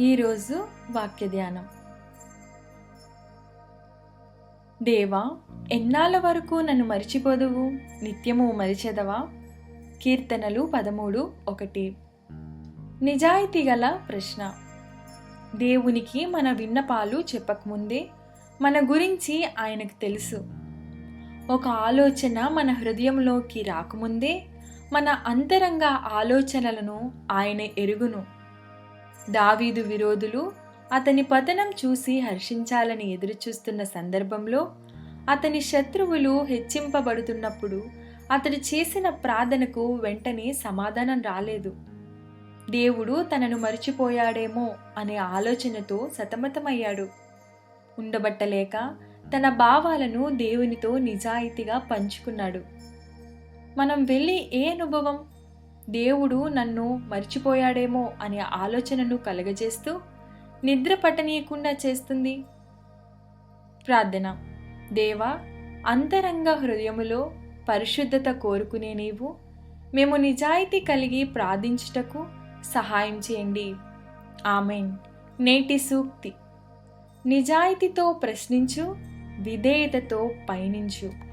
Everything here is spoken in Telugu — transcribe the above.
ఈరోజు వాక్య ధ్యానం దేవా ఎన్నాళ్ళ వరకు నన్ను మరిచిపోదువు? నిత్యము మరిచెదవా? కీర్తనలు పదమూడు ఒకటి. నిజాయితీ గల ప్రశ్న. దేవునికి మన విన్నపాలు చెప్పకముందే మన గురించి ఆయనకు తెలుసు. ఒక ఆలోచన మన హృదయంలోకి రాకముందే మన అంతరంగ ఆలోచనలను ఆయన ఎరుగును. దావీదు విరోధులు అతని పతనం చూసి హర్షించాలని ఎదురుచూస్తున్న సందర్భంలో అతని శత్రువులు హెచ్చింపబడుతున్నప్పుడు అతడు చేసిన ప్రార్థనకు వెంటనే సమాధానం రాలేదు. దేవుడు తనను మరిచిపోయాడేమో అనే ఆలోచనతో సతమతమయ్యాడు. ఉండబట్టలేక తన భావాలను దేవునితో నిజాయితీగా పంచుకున్నాడు. మనం వెళ్ళి ఏ అనుభవం? దేవుడు నన్ను మర్చిపోయాడేమో అనే ఆలోచనను కలగజేస్తూ నిద్ర పట్టనీయకుండా చేస్తుంది. ప్రార్థన. దేవా అంతరంగ హృదయములో పరిశుద్ధత కోరుకునే నీవు మేము నిజాయితీ కలిగి ప్రార్థించుటకు సహాయం చేయండి. ఆమెన్. నేటి సూక్తి. నిజాయితీతో ప్రశ్నించు విధేయతతో పయనించు.